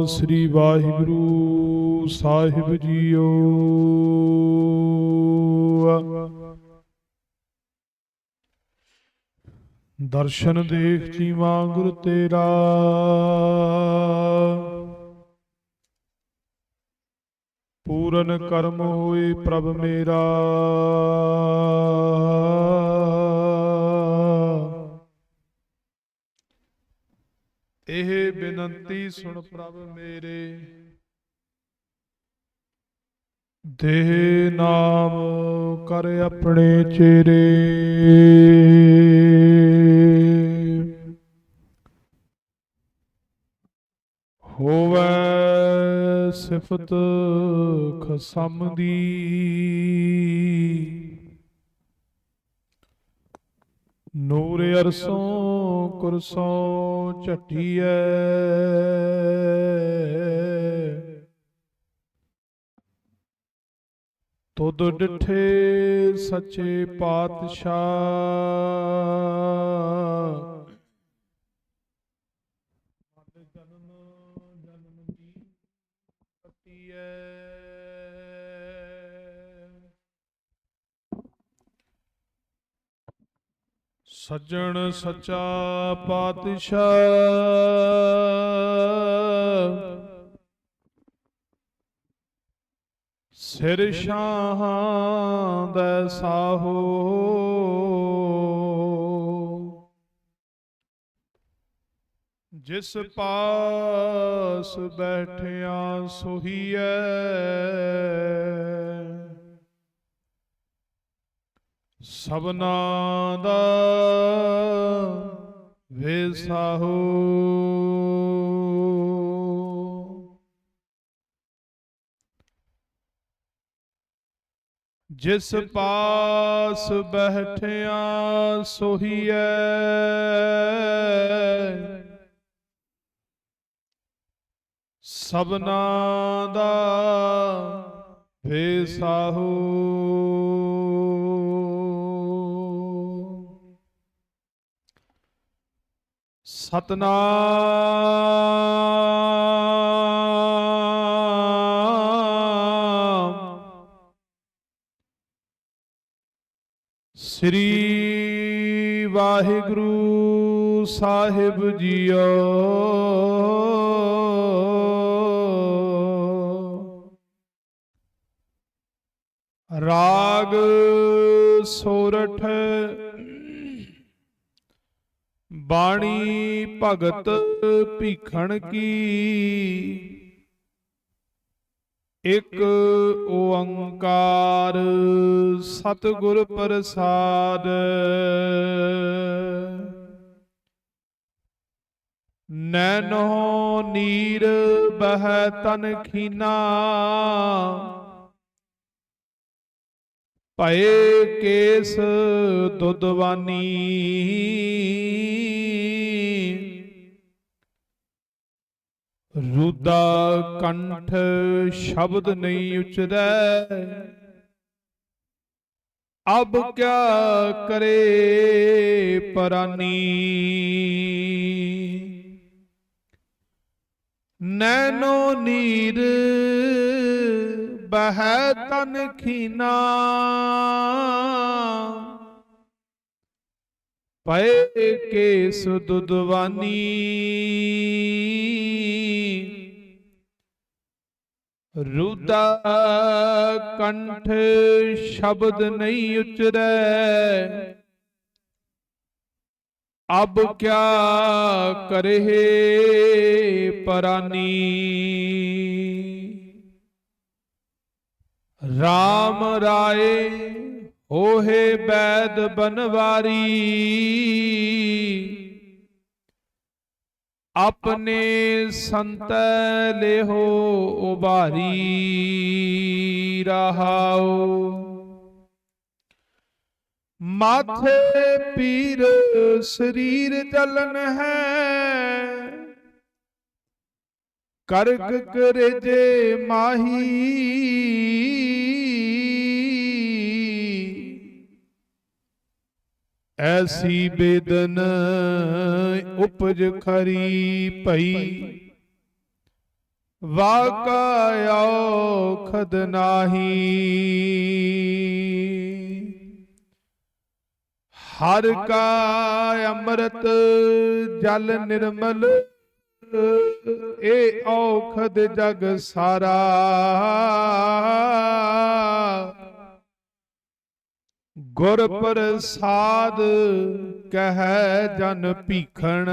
ਸਤਨਾਮ ਸ੍ਰੀ ਵਾਹਿਗੁਰੂ ਸਾਹਿਬ ਜੀਓ। ਦਰਸ਼ਨ ਦੇਖ ਜੀਵਾ ਗੁਰ ਤੇਰਾ। ਪੂਰਨ ਕਰਮ ਹੋਏ ਪ੍ਰਭ ਮੇਰਾ। ਇਹ ਬੇਨਤੀ ਸੁਣ ਪ੍ਰਭ ਮੇਰੇ। ਦੇਹ ਨਾਮ ਕਰ ਆਪਣੇ ਚੇਰੇ ਹੋਵੇ ਸਿਫਤ ਖਸਮ ਦੀ। ਨੂਰ ਅਰਸੋਂ ਕੁਰਸੋਂ ਝਟੀਐ। ਤੁਧ ਡਿਠੇ ਸੱਚੇ ਪਾਤਸ਼ਾਹ। ਜਨਮ ਜਨਮ ਦੀ ਪਤੀਐ। ਸੱਜਣ ਸੱਚਾ ਪਾਤਸ਼ਾਹ। ਸਿਰ ਸ਼ਾਹਾਂ ਦਾ ਸਾਹੋ। ਜਿਸ ਪਾਸ ਬੈਠਿਆ ਸੋਹੀਐ। ਸਭਨਾ ਦਾ ਵੇਸਾਹੋ ਜਿਸ ਪਾਸ ਬੈਠਿਆ ਸੋਹੀਐ ਸਭਨਾ ਦਾ ਵੇਸਾਹੋ ਸਤਨਾਮ। ਸ੍ਰੀ ਵਾਹਿਗੁਰੂ ਸਾਹਿਬ ਜੀਓ। ਰਾਗ ਸੋਰਠ ਬਾਣੀ ਭਗਤ ਭੀਖਣ ਕੀ। ਇਕ ਓੰਕਾਰ ਸਤਿਗੁਰ ਪ੍ਰਸਾਦ। ਨੈਨੋ ਨੀਰ ਬਹਿ ਤਨ ਖੀਨਾ। ਭਏ ਕੇਸ ਦੁਦਵਾਨੀ ਰੁਦਾ ਕੰਠ ਸ਼ਬਦ ਨਹੀਂ ਉਚਰੈ। ਅਬ ਕਿਆ ਕਰੇ ਪਰਾਨੀ। ਨੈਨੋ ਨੀਰ ਬਹਿ ਤਨ ਖੀਨਾ। ਪਏ ਕੇਸ ਦੁਦਵਾਨੀ ਰੁਦਾ ਕੰਠ ਸ਼ਬਦ ਨਹੀਂ ਉਚਰੈ। ਅਬ ਕਿਆ ਕਰਹਿ ਪਰਾਨੀ। RAM ਰਾਏ ਹੋਏ ਬੈਦ ਬਨਵਾਰੀ। ਆਪਣੇ ਸੰਤ ਲਿਹੋ ਉਭਾਰੀ, ਰਹਾਉ। ਮਾਥੇ ਪੀਰ ਸਰੀਰ ਜਲਨ ਹੈ, ਕਰਕ ਕਰਜੇ ਮਾਹੀ। ਐਸੀ ਬੇਦਨ ਉਪਜ ਖਰੀ ਭਈ ਵਾਕਾ ਔਖਦ ਨਾਹੀ। ਹਰ ਕਾ ਅੰਮ੍ਰਿਤ ਜਲ ਨਿਰਮਲ, ਏ ਔਖਦ ਜਗ ਸਾਰਾ। ਗੁਰ ਪ੍ਰਸਾਦ ਕਹੈ ਜਨ ਭੀਖਣ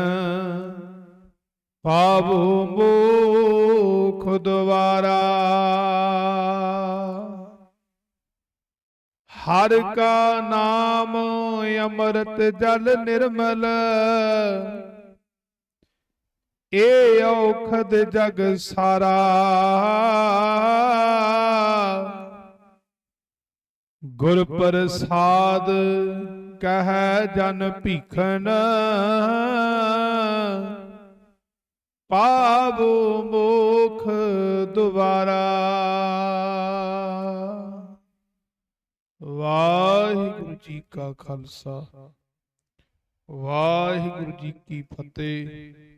ਪਾਵੋ ਮੋਖ ਦੁਆਰਾ। ਹਰ ਕਾ ਨਾਮ ਅੰਮ੍ਰਿਤ ਜਲ ਨਿਰਮਲ, ਏ ਔਖਦ ਜਗ ਸਾਰਾ। ਗੁਰ ਪ੍ਰਸਾਦ ਕਹੈ ਜਨ ਭੀਖਨ ਪਾਵੋ ਮੋਖ ਦੁਆਰਾ ਵਾਹਿਗੁਰੂ ਜੀ ਕਾ ਖਾਲਸਾ। ਵਾਹਿਗੁਰੂ ਜੀ ਕੀ ਫਤਿਹ।